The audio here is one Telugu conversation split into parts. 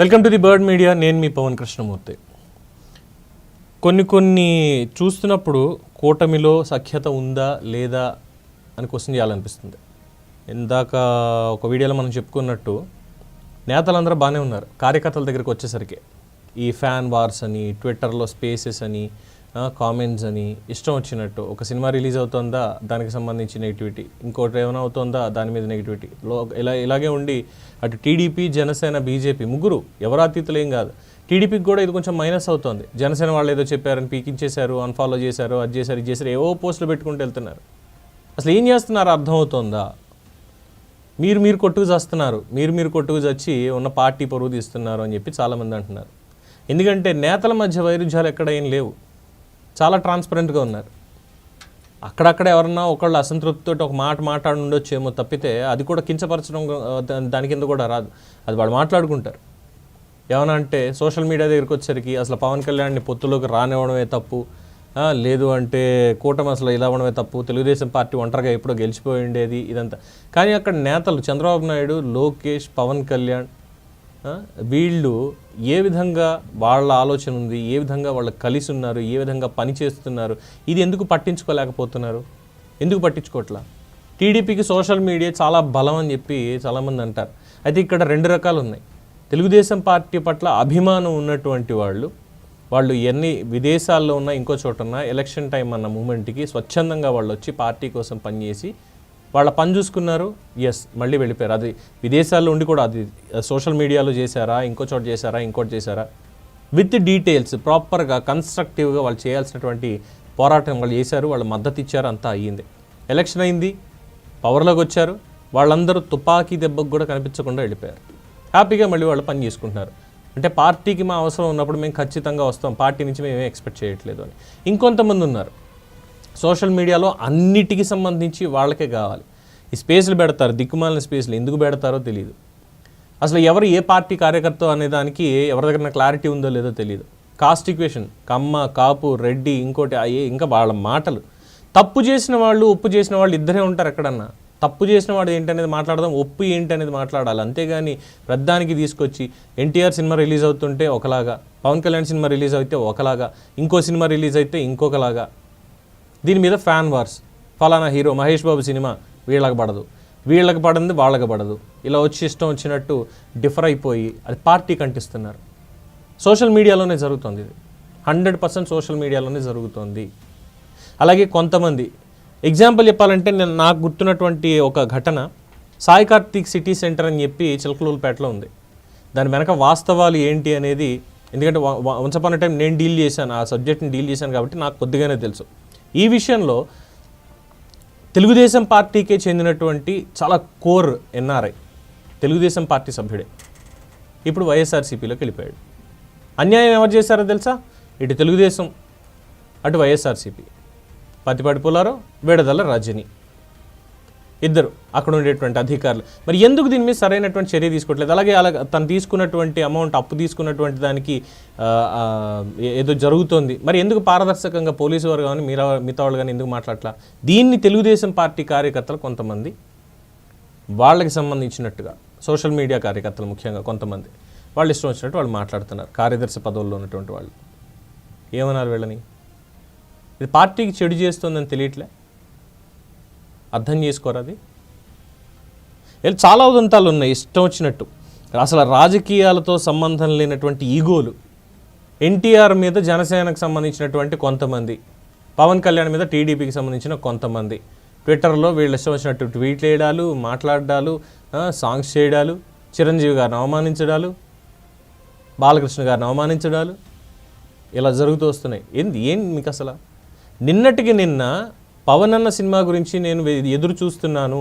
Welcome to the bird media. నేను మీ పవన్ కృష్ణమూర్తి. కొన్ని కొన్ని చూస్తున్నప్పుడు కూటమిలో సఖ్యత ఉందా లేదా అని క్వశ్చన్ చేయాలనిపిస్తుంది. ఇందాక ఒక వీడియోలో మనం చెప్పుకున్నట్టు నేతలందరూ బాగానే ఉన్నారు. కార్యకర్తల దగ్గరికి వచ్చేసరికి ఈ ఫ్యాన్ వార్స్ అని ట్విట్టర్లో స్పేసెస్ అని కామెంట్స్ అని ఇష్టం వచ్చినట్టు ఒక సినిమా రిలీజ్ అవుతుందా దానికి సంబంధించి నెగిటివిటీ ఇంకోటి ఏమైనా అవుతుందా దాని మీద నెగిటివిటీ లో ఇలా ఇలాగే ఉండి అటు టీడీపీ జనసేన బీజేపీ ముగ్గురు ఎవరు అతీతులు ఏం కాదు. టీడీపీకి కూడా ఇది కొంచెం మైనస్ అవుతుంది. జనసేన వాళ్ళు ఏదో చెప్పారని పీకించేశారు అన్ఫాలో చేశారు అది చేశారు ఇది చేశారు ఏవో పోస్టులు పెట్టుకుంటూ వెళ్తున్నారు. అసలు ఏం చేస్తున్నారు? అర్థమవుతుందా మీరు మీరు కొట్టుకు చేస్తున్నారు. మీరు మీరు కొట్టుకు చచ్చి ఉన్న పార్టీ పరువు తీస్తున్నారు అని చెప్పి చాలామంది అంటున్నారు. ఎందుకంటే నేతల మధ్య వైరుధ్యాలు ఎక్కడ ఏం లేవు. చాలా ట్రాన్స్పరెంట్గా ఉన్నారు. అక్కడక్కడ ఎవరన్నా ఒకళ్ళు అసంతృప్తితో ఒక మాట మాట్లాడి ఉండొచ్చేమో తప్పితే అది కూడా కించపరచడం దాని కింద కూడా రాదు. అది వాళ్ళు మాట్లాడుకుంటారు. ఏమన్నా అంటే సోషల్ మీడియా దగ్గరికి వచ్చేసరికి అసలు పవన్ కళ్యాణ్ని పొత్తులోకి రానివ్వడమే తప్పు. లేదు అంటే కూటమి అసలు ఇలా అవ్వడమే తప్పు. తెలుగుదేశం పార్టీ ఒంటరిగా ఎప్పుడో గెలిచిపోయి ఉండేది ఇదంతా. కానీ అక్కడ నేతలు చంద్రబాబు నాయుడు లోకేష్ పవన్ కళ్యాణ్ వీళ్ళు ఏ విధంగా వాళ్ళ ఆలోచన ఉంది ఏ విధంగా వాళ్ళు కలిసి ఉన్నారు ఏ విధంగా పని చేస్తున్నారు ఇది ఎందుకు పట్టించుకోలేకపోతున్నారు? ఎందుకు పట్టించుకోవట్లా? టీడీపీకి సోషల్ మీడియా చాలా బలం అని చెప్పి చాలామంది అంటారు. అయితే ఇక్కడ రెండు రకాలు ఉన్నాయి. తెలుగుదేశం పార్టీ పట్ల అభిమానం ఉన్నటువంటి వాళ్ళు వాళ్ళు ఎన్ని విదేశాల్లో ఉన్నా ఇంకో చోట ఉన్నా ఎలక్షన్ టైం అన్న మూమెంట్కి స్వచ్ఛందంగా వాళ్ళు వచ్చి పార్టీ కోసం పనిచేసి వాళ్ళ పని చూసుకున్నారు. ఎస్ మళ్ళీ వెళ్ళిపోయారు. అది విదేశాల్లో ఉండి కూడా అది సోషల్ మీడియాలో చేశారా ఇంకో చోట చేశారా ఇంకోటి చేశారా? విత్ డీటెయిల్స్ ప్రాపర్గా కన్స్ట్రక్టివ్గా వాళ్ళు చేయాల్సినటువంటి పోరాటం వాళ్ళు చేశారు వాళ్ళు మద్దతు ఇచ్చారు అంతా అయ్యింది. ఎలక్షన్ అయింది పవర్లోకి వచ్చారు వాళ్ళందరూ తుపాకీ దెబ్బకు కూడా కనిపించకుండా వెళ్ళిపోయారు. హ్యాపీగా మళ్ళీ వాళ్ళు పని చేసుకుంటున్నారు. అంటే పార్టీకి మా అవసరం ఉన్నప్పుడు మేము ఖచ్చితంగా వస్తాం పార్టీ నుంచి మేము ఎక్స్పెక్ట్ చేయట్లేదు అని. ఇంకొంతమంది ఉన్నారు. సోషల్ మీడియాలో అన్నిటికీ సంబంధించి వాళ్ళకే కావాలి. ఈ స్పేస్లు పెడతారు దిక్కుమాలిన స్పేస్లు ఎందుకు పెడతారో తెలియదు అసలు ఎవరు ఏ పార్టీ కార్యకర్త అనే దానికి ఎవరి దగ్గర క్లారిటీ ఉందో లేదో తెలియదు కాస్ట్ ఈక్వేషన్ కమ్మ కాపు రెడ్డి ఇంకోటి అయ్యే ఇంకా వాళ్ళ మాటలు. తప్పు చేసిన వాళ్ళు ఒప్పు చేసిన వాళ్ళు ఇద్దరే ఉంటారు ఎక్కడన్నా. తప్పు చేసిన వాడు ఏంటనేది మాట్లాడదాం ఒప్పు ఏంటి అనేది మాట్లాడాలి. అంతేగాని ప్రధానికి తీసుకొచ్చి ఎన్టీఆర్ సినిమా రిలీజ్ అవుతుంటే ఒకలాగా పవన్ కళ్యాణ్ సినిమా రిలీజ్ అయితే ఒకలాగా ఇంకో సినిమా రిలీజ్ అయితే ఇంకొకలాగా. దీని మీద ఫ్యాన్ వార్స్. ఫలానా హీరో మహేష్ బాబు సినిమా వీళ్ళకి పడదు. వీళ్ళకి పడింది వాళ్ళకి పడదు. ఇలా వచ్చి ఇష్టం వచ్చినట్టు డిఫర్ అయిపోయి అది పార్టీ కంటిస్తున్నారు. సోషల్ మీడియాలోనే జరుగుతుంది ఇది. హండ్రెడ్ పర్సెంట్ సోషల్ మీడియాలోనే జరుగుతుంది. అలాగే కొంతమంది ఎగ్జాంపుల్ చెప్పాలంటే నేను నాకు గుర్తున్నటువంటి ఒక ఘటన. సాయి కార్తీక్ సిటీ సెంటర్ అని చెప్పి చిలకలూరుపేటలో ఉంది. దాని వెనక వాస్తవాలు ఏంటి అనేది ఎందుకంటే వన్స్ అపాన్ టైం నేను డీల్ చేశాను ఆ సబ్జెక్ట్ని డీల్ చేశాను కాబట్టి నాకు కొద్దిగానే తెలుసు. ఈ విషయంలో తెలుగుదేశం పార్టీకే చెందినటువంటి చాలా కోర్ ఎన్ఆర్ఐ తెలుగుదేశం పార్టీ సభ్యుడే. ఇప్పుడు వైఎస్ఆర్సీపీలోకి వెళ్ళిపోయాడు. అన్యాయం ఎవరు చేశారో తెలుసా? ఇటు తెలుగుదేశం అటు వైఎస్ఆర్సీపీ. పత్తిపాటి పులారో విడదల రజని. ఇద్దరు అక్కడ ఉండేటువంటి అధికారులు. మరి ఎందుకు దీని మీద సరైనటువంటి చర్య తీసుకోవట్లేదు? అలాగే అలా తను తీసుకున్నటువంటి అమౌంట్ అప్పు తీసుకున్నటువంటి దానికి ఏదో జరుగుతోంది. మరి ఎందుకు పారదర్శకంగా పోలీసు వారు కానీ మీరా మిగతా వాళ్ళు కానీ ఎందుకు మాట్లాడట్లా? దీన్ని తెలుగుదేశం పార్టీ కార్యకర్తలు కొంతమంది వాళ్ళకి సంబంధించినట్టుగా సోషల్ మీడియా కార్యకర్తలు ముఖ్యంగా కొంతమంది వాళ్ళు ఇష్టం వచ్చినట్టు వాళ్ళు మాట్లాడుతున్నారు. కార్యదర్శి పదవుల్లో ఉన్నటువంటి వాళ్ళు. ఏమన్నారు వీళ్ళని? ఇది పార్టీకి చెడు చేస్తుందని తెలియట్లే? అర్థం చేసుకోరు అది? చాలా ఉదంతాలు ఉన్నాయి ఇష్టం వచ్చినట్టు. అసలు రాజకీయాలతో సంబంధం లేనటువంటి ఈగోలు ఎన్టీఆర్ మీద జనసేనకు సంబంధించినటువంటి కొంతమంది పవన్ కళ్యాణ్ మీద టీడీపీకి సంబంధించిన కొంతమంది ట్విట్టర్లో వీళ్ళు ఇష్టం వచ్చినట్టు ట్వీట్ చేయడాలు మాట్లాడడాలు సాంగ్స్ చేయడాలు చిరంజీవి గారిని అవమానించడాలు బాలకృష్ణ గారిని అవమానించడాలు ఇలా జరుగుతూ వస్తున్నాయి. ఏంది ఏం మీకు అసలు నిన్నటికి నిన్న పవన్ అన్న సినిమా గురించి నేను ఎదురు చూస్తున్నాను.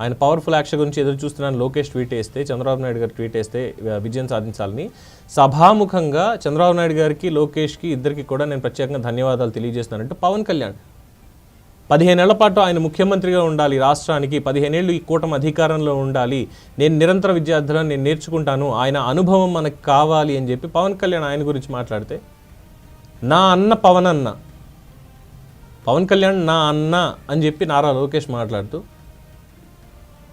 ఆయన పవర్ఫుల్ యాక్షన్ గురించి ఎదురు చూస్తున్నాను. లోకేష్ ట్వీట్ వేస్తే చంద్రబాబు నాయుడు గారు ట్వీట్ వేస్తే విజయం సాధించాలని. సభాముఖంగా చంద్రబాబు నాయుడు గారికి లోకేష్కి ఇద్దరికి కూడా నేను ప్రత్యేకంగా ధన్యవాదాలు తెలియజేస్తున్నానంటే పవన్ కళ్యాణ్. పదిహేనేళ్ళ పాటు ఆయన ముఖ్యమంత్రిగా ఉండాలి రాష్ట్రానికి పదిహేనేళ్ళు ఈ కూటమి అధికారంలో ఉండాలి. నేను నిరంతర విద్యార్థులను నేను నేర్చుకుంటాను. ఆయన అనుభవం మనకు కావాలి అని చెప్పి పవన్ కళ్యాణ్ ఆయన గురించి మాట్లాడితే నా అన్న పవన్ అన్న పవన్ కళ్యాణ్ నా అన్న అని చెప్పి నారా లోకేష్ మాట్లాడుతూ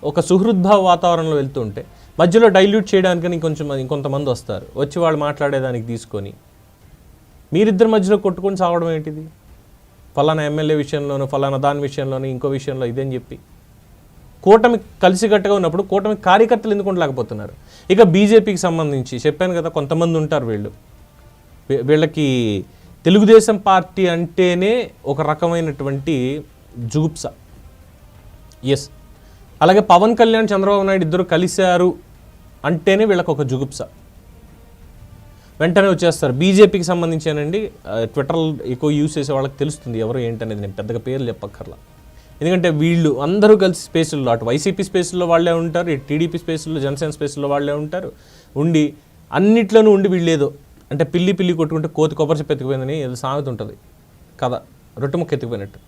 ఒక సుహృద్భావ వాతావరణంలో వెళ్తుంటే మధ్యలో డైల్యూట్ చేయడానికి ఇంకొంచెం ఇంకొంతమంది వస్తారు. వచ్చి వాళ్ళు మాట్లాడేదానికి తీసుకొని మీరిద్దరి మధ్యలో కొట్టుకొని సావడం ఏంటిది? ఫలానా ఎమ్మెల్యే విషయంలోనూ ఫలానా దాని విషయంలోనూ ఇంకో విషయంలో ఇదని చెప్పి? కూటమి కలిసికట్టుగా ఉన్నప్పుడు కూటమి కార్యకర్తలు ఎందుకు ఉండలేకపోతున్నారు? ఇక బీజేపీకి సంబంధించి చెప్పాను కదా కొంతమంది ఉంటారు వీళ్ళు. వీళ్ళకి తెలుగుదేశం పార్టీ అంటేనే ఒక రకమైనటువంటి జుగుప్స. ఎస్ అలాగే పవన్ కళ్యాణ్ చంద్రబాబు నాయుడు ఇద్దరు కలిశారు అంటేనే వీళ్ళకి ఒక జుగుప్స. వెంటనే వచ్చేస్తారు. బీజేపీకి సంబంధించేనండి ఆ, ట్విట్టర్ ఎక్కువ యూస్ చేసే వాళ్ళకి తెలుస్తుంది ఎవరు ఏంటనేది. నేను పెద్దగా పేర్లు చెప్పక్కర్లా. ఎందుకంటే వీళ్ళు అందరూ కలిసి స్పేసుల్లో అటు వైసీపీ స్పేసుల్లో వాళ్ళే ఉంటారు ఇటు టీడీపీ స్పేసుల్లో జనసేన స్పేసుల్లో వాళ్ళే ఉంటారు. ఉండి అన్నిట్లోనూ ఉండి వీళ్ళేదో అంటే పిల్లి పిల్లి కొట్టుకుంటే కోతి కొబ్బరి చెప్పు ఎత్తుకుపోయిందని ఏదో సామెత ఉంటుంది. కథ. రొట్టె ముక్క ఎత్తుకుపోయినట్టు.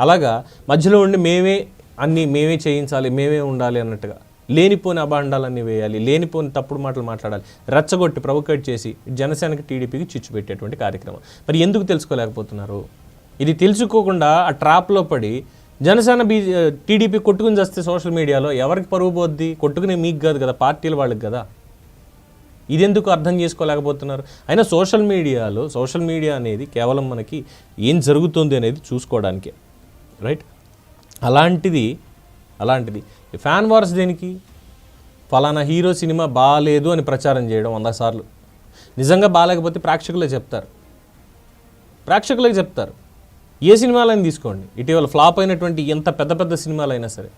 అలాగా మధ్యలో ఉండి మేమే అన్నీ మేమే చేయించాలి మేమే ఉండాలి అన్నట్టుగా. లేనిపోని అభాండాలన్నీ వేయాలి లేనిపోని తప్పుడు మాటలు మాట్లాడాలి రెచ్చగొట్టి ప్రొవోకేట్ చేసి జనసేనకి టీడీపీకి చిచ్చు పెట్టేటువంటి కార్యక్రమం. మరి ఎందుకు తెలుసుకోలేకపోతున్నారు? ఇది తెలుసుకోకుండా ఆ ట్రాప్లో పడి జనసేన బీ టీడీపీ కొట్టుకుని చేస్తే సోషల్ మీడియాలో ఎవరికి పరుగు పోద్ది? కొట్టుకునే మీకు కాదు కదా పార్టీల వాళ్ళకి కదా. ఇదెందుకు అర్థం చేసుకోలేకపోతున్నారు? అయినా సోషల్ మీడియాలో సోషల్ మీడియా అనేది కేవలం మనకి ఏం జరుగుతుంది అనేది చూసుకోవడానికే రైట్? అలాంటిది అలాంటిది. ఫ్యాన్ వార్స్ దేనికి? ఫలానా హీరో సినిమా బాగాలేదు అని ప్రచారం చేయడం వంద సార్లు. నిజంగా బాగాలేకపోతే ప్రేక్షకులే చెప్తారు. ప్రేక్షకులే చెప్తారు. ఏ సినిమాలైనా తీసుకోండి. ఇటీవల ఫ్లాప్ అయినటువంటి ఎంత పెద్ద పెద్ద సినిమాలైనా సరే.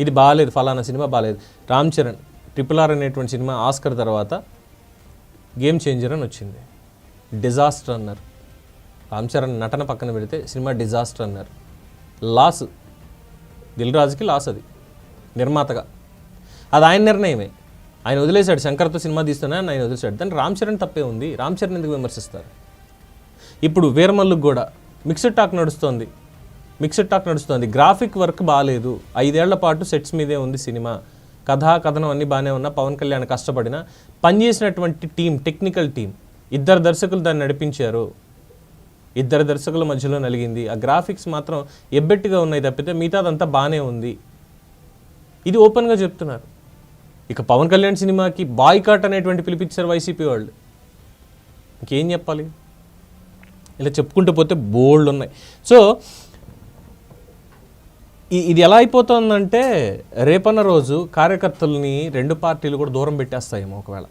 ఇది బాగాలేదు ఫలానా సినిమా బాగాలేదు రామ్ చరణ్ ట్రిపుల్ ఆర్ అనేటువంటి సినిమా ఆస్కర్ తర్వాత గేమ్ చేంజర్ అని వచ్చింది. డిజాస్టర్ అన్నారు. రామ్ చరణ్ నటన పక్కన పెడితే సినిమా డిజాస్టర్ అన్నారు. లాస్ దిల్ రాజుకి లాస్ అది. నిర్మాతగా. అది ఆయన నిర్ణయమే. ఆయన వదిలేశాడు. శంకర్తో సినిమా తీస్తున్నా ఆయన వదిలేశాడు. దాన్ని రామ్ చరణ్ తప్పే ఉంది. రామ్ చరణ్ ఎందుకు విమర్శిస్తారు? ఇప్పుడు వీరమల్లుకు కూడా మిక్స్డ్ టాక్ నడుస్తోంది. మిక్స్డ్ టాక్ నడుస్తోంది. గ్రాఫిక్ వర్క్ బాగాలేదు ఐదేళ్ళ పాటు సెట్స్ మీదే ఉంది సినిమా. కథా కథనం అన్నీ బాగానే ఉన్నా పవన్ కళ్యాణ్ కష్టపడిన పనిచేసినటువంటి టీం టెక్నికల్ టీం ఇద్దరు దర్శకులు దాన్ని నడిపించారు. ఇద్దరు దర్శకుల మధ్యలో నలిగింది. ఆ గ్రాఫిక్స్ మాత్రం ఎబ్బెట్టుగా ఉన్నాయి తప్పితే మిగతాదంతా బాగానే ఉంది. ఇది ఓపెన్గా చెప్తున్నారు. ఇక పవన్ కళ్యాణ్ సినిమాకి బాయ్కాట్ అనేటువంటి పిలిపించారు వైసీపీ వాళ్ళు. ఇంకేం చెప్పాలి? ఇలా చెప్పుకుంటూ పోతే బోల్డ్ ఉన్నాయి. సో ఇది ఎలా అయిపోతుందంటే రేపన్న రోజు కార్యకర్తల్ని రెండు పార్టీలు కూడా దూరం పెట్టేస్తాయేమో ఒకవేళ.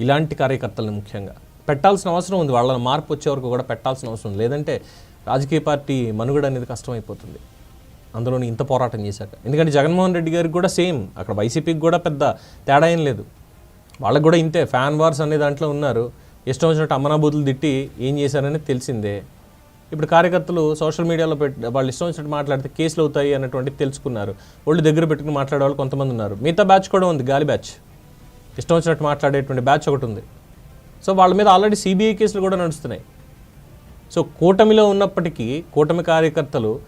ఇలాంటి కార్యకర్తల్ని ముఖ్యంగా. పెట్టాల్సిన అవసరం ఉంది. వాళ్ళ మార్పు వచ్చే వరకు కూడా పెట్టాల్సిన అవసరం లేదంటే రాజకీయ పార్టీ మనుగడ అనేది కష్టమైపోతుంది. అందులోని ఇంత పోరాటం చేశాక. ఎందుకంటే జగన్మోహన్ రెడ్డి గారికి కూడా సేమ్. అక్కడ వైసీపీకి కూడా పెద్ద తేడా ఏం లేదు. వాళ్ళకి కూడా ఇంతే. ఫ్యాన్ వార్స్ అనే దాంట్లో ఉన్నారు. ఇష్టం వచ్చినట్టు అమ్మనాబూతులు తిట్టి ఏం చేశారనేది తెలిసిందే. ఇప్పుడు కార్యకర్తలు సోషల్ మీడియాలో పెట్టి వాళ్ళు ఇష్టం వచ్చినట్టు మాట్లాడితే కేసులు అవుతాయి అన్నటువంటి తెలుసుకున్నారు. వాళ్ళు దగ్గర పెట్టుకుని మాట్లాడే వాళ్ళు కొంతమంది ఉన్నారు. మిగతా బ్యాచ్ కూడా ఉంది గాలి బ్యాచ్. ఇష్టం వచ్చినట్టు మాట్లాడేటువంటి బ్యాచ్ ఒకటి ఉంది. సో వాళ్ళ మీద ఆల్రెడీ సిబిఐ కేసులు కూడా నడుస్తున్నాయి. సో కూటమిలో ఉన్నప్పటికీ కూటమి కార్యకర్తలు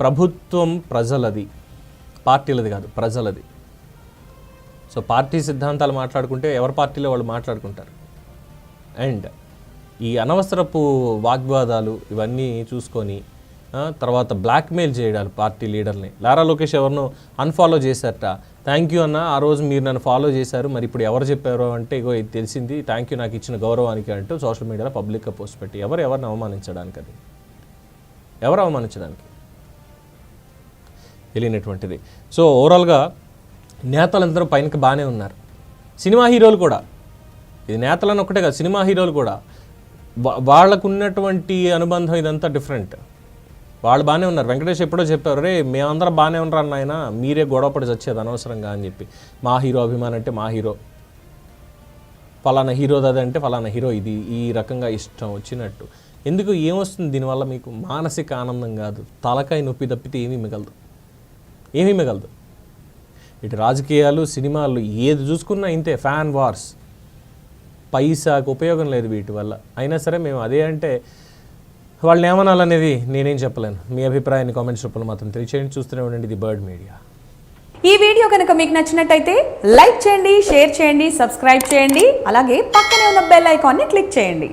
ప్రభుత్వం ప్రజలది పార్టీలది కాదు ప్రజలది. సో పార్టీ సిద్ధాంతాలు మాట్లాడుకుంటే ఎవరి పార్టీలో వాళ్ళు మాట్లాడుకుంటారు? అండ్ ఈ అనవసరపు వాగ్వాదాలు ఇవన్నీ చూసుకొని తర్వాత బ్లాక్మెయిల్ చేయడాలు పార్టీ లీడర్ని లారా లోకేష్ ఎవరినో అన్ఫాలో చేశారట. థ్యాంక్ యూ అన్న ఆ రోజు మీరు నన్ను ఫాలో చేశారు. మరి ఇప్పుడు ఎవరు చెప్పారో అంటే ఇగో ఇది తెలిసింది థ్యాంక్ యూ నాకు ఇచ్చిన గౌరవానికి అంటూ సోషల్ మీడియాలో పబ్లిక్గా పోస్ట్ పెట్టి ఎవరు ఎవరిని అవమానించడానికి అది? ఎవరు అవమానించడానికి? తెలియనటువంటిది. సో ఓవరాల్గా నేతలందరూ పైనకి బాగానే ఉన్నారు. సినిమా హీరోలు కూడా. ఇది నేతలను ఒకటే కాదు సినిమా హీరోలు కూడా. వాళ్ళకు ఉన్నటువంటి అనుబంధం ఇదంతా డిఫరెంట్. వాళ్ళు బాగానే ఉన్నారు. వెంకటేష్ ఎప్పుడో చెప్పారు రే మేమందరం బాగానే ఉన్నారు నాయన మీరే గొడవపడి చచ్చేది అనవసరంగా అని చెప్పి. మా హీరో అభిమాన్ అంటే మా హీరో. ఫలానా హీరో అది అంటే ఫలానా హీరో ఇది ఈ రకంగా ఇష్టం వచ్చినట్టు. ఎందుకు? ఏమొస్తుంది దీనివల్ల మీకు? మానసిక ఆనందం కాదు. తలకాయ నొప్పి తప్పితే ఏమీ మిగలదు. ఏమీ మిగలదు. ఇటు రాజకీయాలు సినిమాలు ఏది చూసుకున్నా ఇంతే. Fan wars. పైసాకు ఉపయోగం లేదు వీటి వల్ల. అయినా సరే మేము అదే అంటే వాళ్ళని ఏమనాలనేది నేనేం చెప్పలేను. మీ అభిప్రాయాన్ని కామెంట్స్ రూపంలో మాత్రం తెలియచేయండి. చూస్తూనే ఉండండి ఇది బర్డ్ మీడియా. ఈ వీడియో కనుక మీకు నచ్చినట్టయితే లైక్ చేయండి షేర్ చేయండి సబ్స్క్రైబ్ చేయండి. అలాగే పక్కనే ఉన్న బెల్ ఐకాన్ని క్లిక్ చేయండి.